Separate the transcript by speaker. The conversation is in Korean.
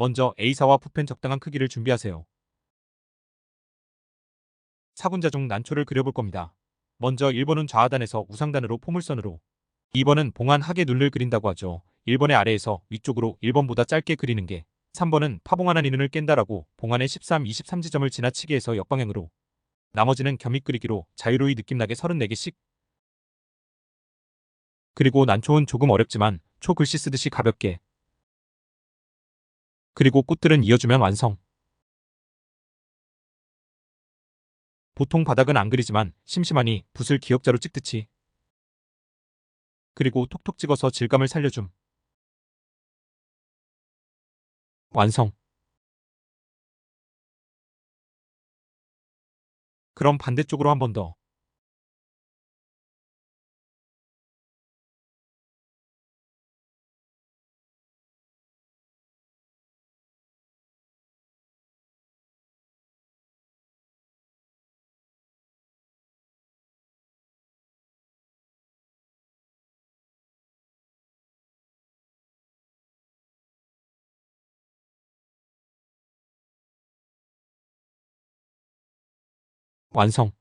Speaker 1: 먼저 A사와 붓펜 적당한 크기를 준비하세요. 4분자 중 난초를 그려볼 겁니다. 먼저 1번은 좌하단에서 우상단으로 포물선으로 2번은 봉안하게 눈을 그린다고 하죠. 1번의 아래에서 위쪽으로 1번보다 짧게 그리는 게 3번은 파봉하나 니눈을 깬다라고 봉안의 13, 23 지점을 지나치게 해서 역방향으로 나머지는 겸익 그리기로 자유로이 느낌나게 34개씩 그리고 난초는 조금 어렵지만 초 글씨 쓰듯이 가볍게 그리고 꽃들은 이어주면 완성. 보통 바닥은 안 그리지만 심심하니 붓을 기역자로 찍듯이 그리고 톡톡 찍어서 질감을 살려줌. 완성. 그럼 반대쪽으로 한 번 더. 완성.